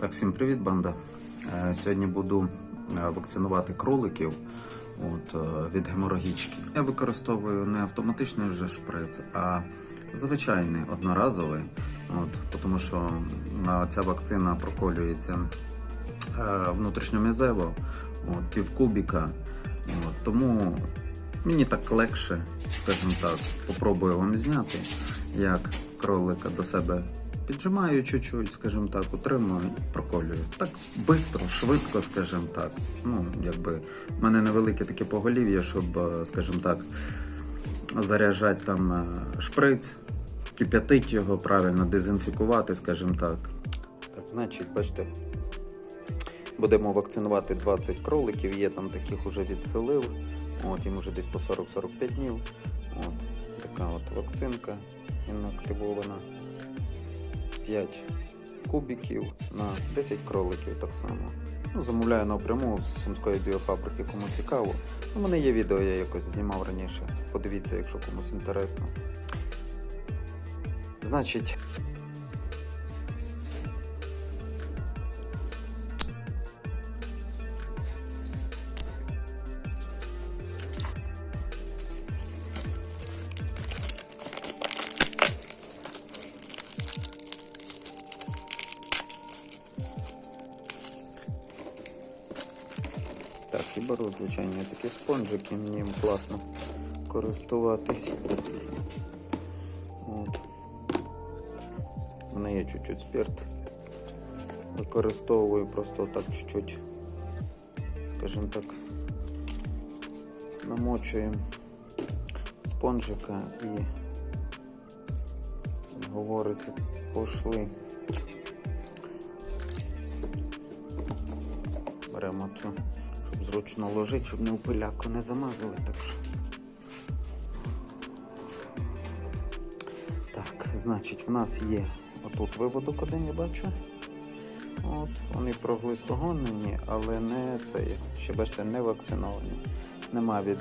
Так, всім привіт, банда. Е, Сьогодні буду е, вакцинувати кроликів от, е, від геморагічки. Я використовую не автоматичний вже шприц, а звичайний одноразовий. От, тому що ця вакцина проколюється внутрішньом'язево, от, півкубіка. От, тому мені так легше, скажімо так, попробую вам зняти, як кролика до себе піджимаю чуть-чуть, скажімо так, утримую проколюю. Так швидко, швидко, скажімо так. Ну, якби в мене невелике таке поголів'я, щоб, е, скажімо так, заряджати там е, шприц, кип'ятити його правильно, дезінфікувати, скажімо так. Так, значить, бачите, будемо вакцинувати 20 кроликів, є там таких уже відселив. От, їм вже десь по 40-45 днів. От, така от вакцинка інактивована. 5 кубиків на 10 кроликів так само. Ну, замовляю напряму з сумської біофабрики, кому цікаво. У мене є відео, я якось знімав раніше. Подивіться, якщо комусь інтересно. Значить, беру, звичайно, такі спонжики, мені їм класно користуватись. От. У мене є чуть-чуть спирт. Використовую просто так чуть-чуть, скажімо так, намочуємо спонжика і говориться, пошли. Беремо цю, зручно ложити, щоб не у пиляку не замазали. Так що. Так, значить, в нас є отут виводок один, я бачу. От, вони проглистогонені, але не це. Ще бачите, не вакциновані. Нема від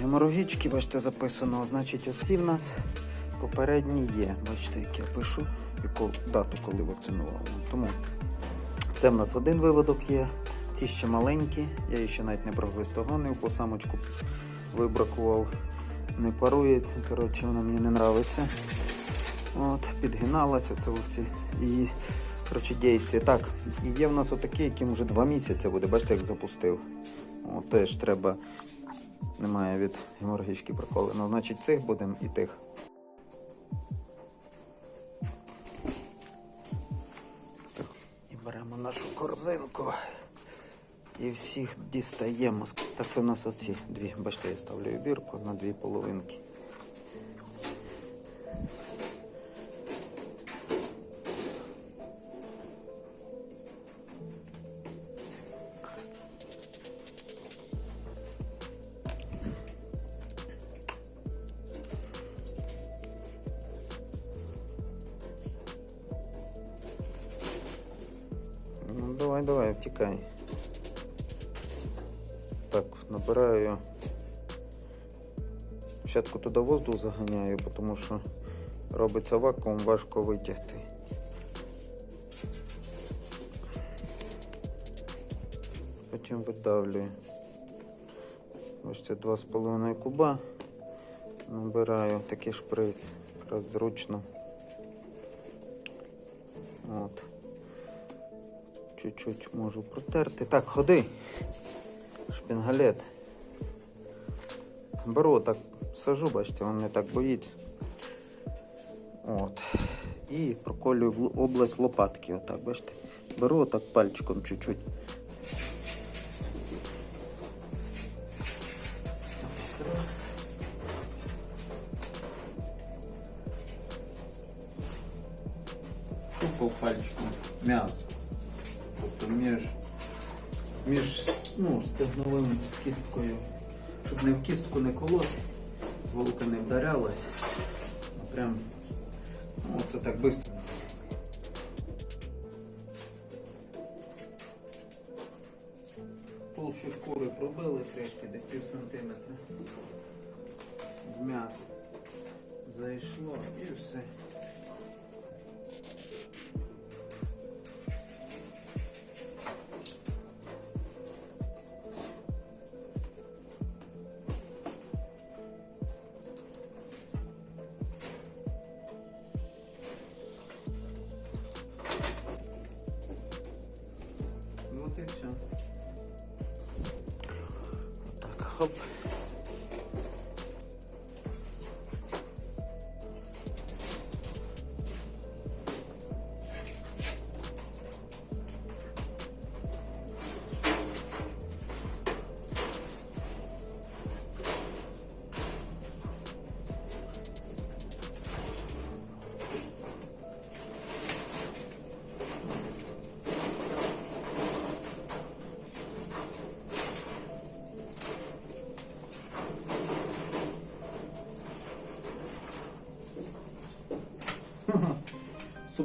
геморагічки, бачите, записано. Значить, оці в нас попередні є. Бачите, як я пишу, яку дату, коли вакцинували. Тому це в нас один виводок є. Ці ще маленькі, я її ще навіть не проглистогонив, по самочку вибракував. Не парується, коротше, вона мені не подобається. От, підгиналася це всі. І коротше, дійстві. Так, є в нас отакий, яким вже два місяці буде, бачите, як запустив. От, теж треба. Немає від геморгічки приколи. Ну, значить, цих будемо і тих. Так, І беремо нашу корзинку. І всіх дістаємо. Так це у нас оці дві. Бачите, я ставлю бірку на дві половинки. Ну, давай, давай, втікай. Набираю. Спочатку туди воздух заганяю, тому що робиться вакуум, важко витягти. Потім видавлюю. Бачите, 2,5 куба. Набираю такий шприц, якраз зручно. От. Чуть-чуть можу протерти. Так, ходи. Шпінгалет. Беру так, сажу, бачите, він не так боїться. От. І проколюю в л- область лопатки. Отак, бачите. Беру отак пальчиком чуть-чуть. Раз. Тупо пальчиком м'ясо. Тобто між, між ну, стегновим кісткою, щоб не в кістку не колоти, голка не вдарялась. Прям ну, це так швидко. Толщу шкури пробили трішки, десь пів сантиметра. В м'ясо зайшло і все. Так,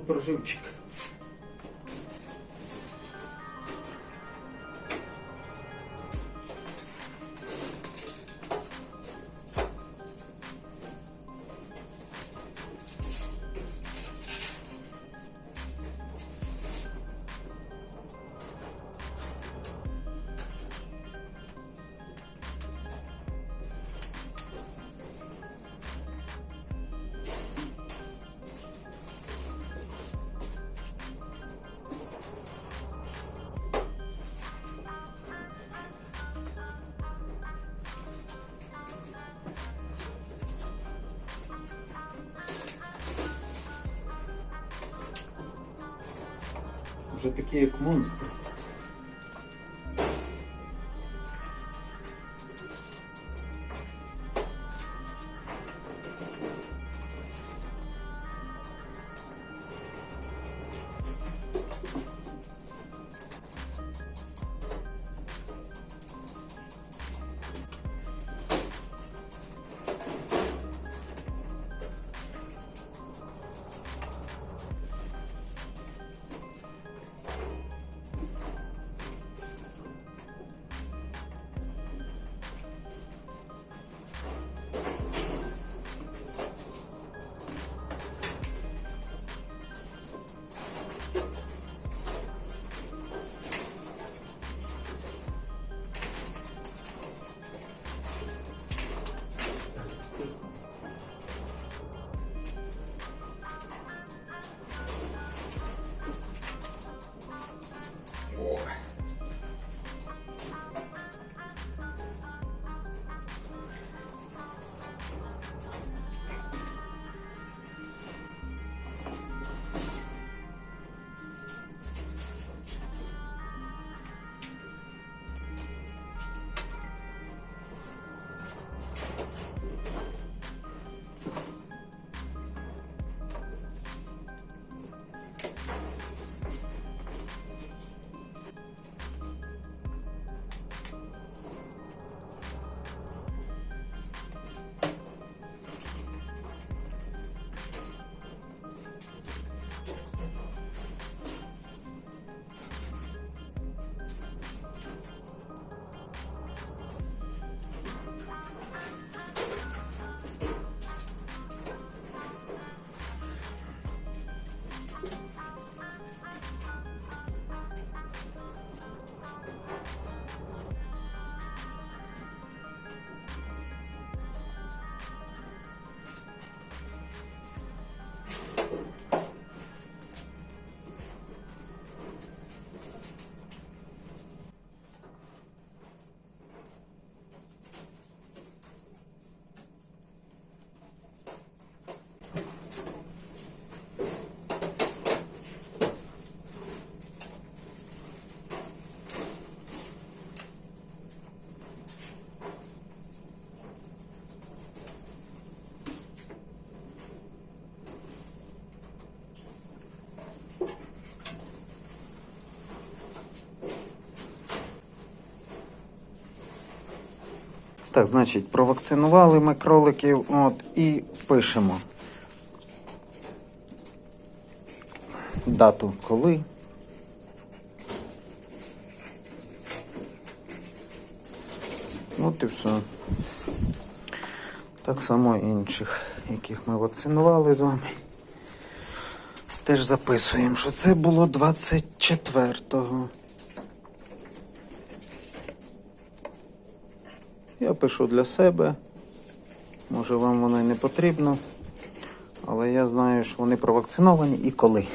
хоп. Вже такі як монстри. Так, значить, провакцинували ми кроликів от, і пишемо дату коли. От і все. Так само інших, яких ми вакцинували з вами. Теж записуємо, що це було 24-го. Я пишу для себе. Може вам воно і не потрібно. Але я знаю, що вони провакциновані і коли.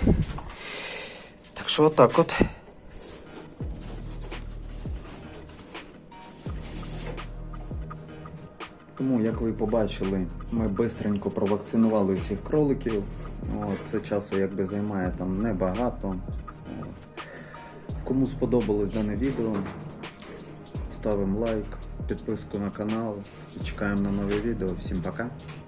Так що отак от. Тому, як ви побачили, ми швидко провакцинували всіх кроликів. От, Це часу якби займає там небагато. От. Кому сподобалось дане відео, ставимо лайк, підписку на канал і чекаємо на нові відео. Всім пока!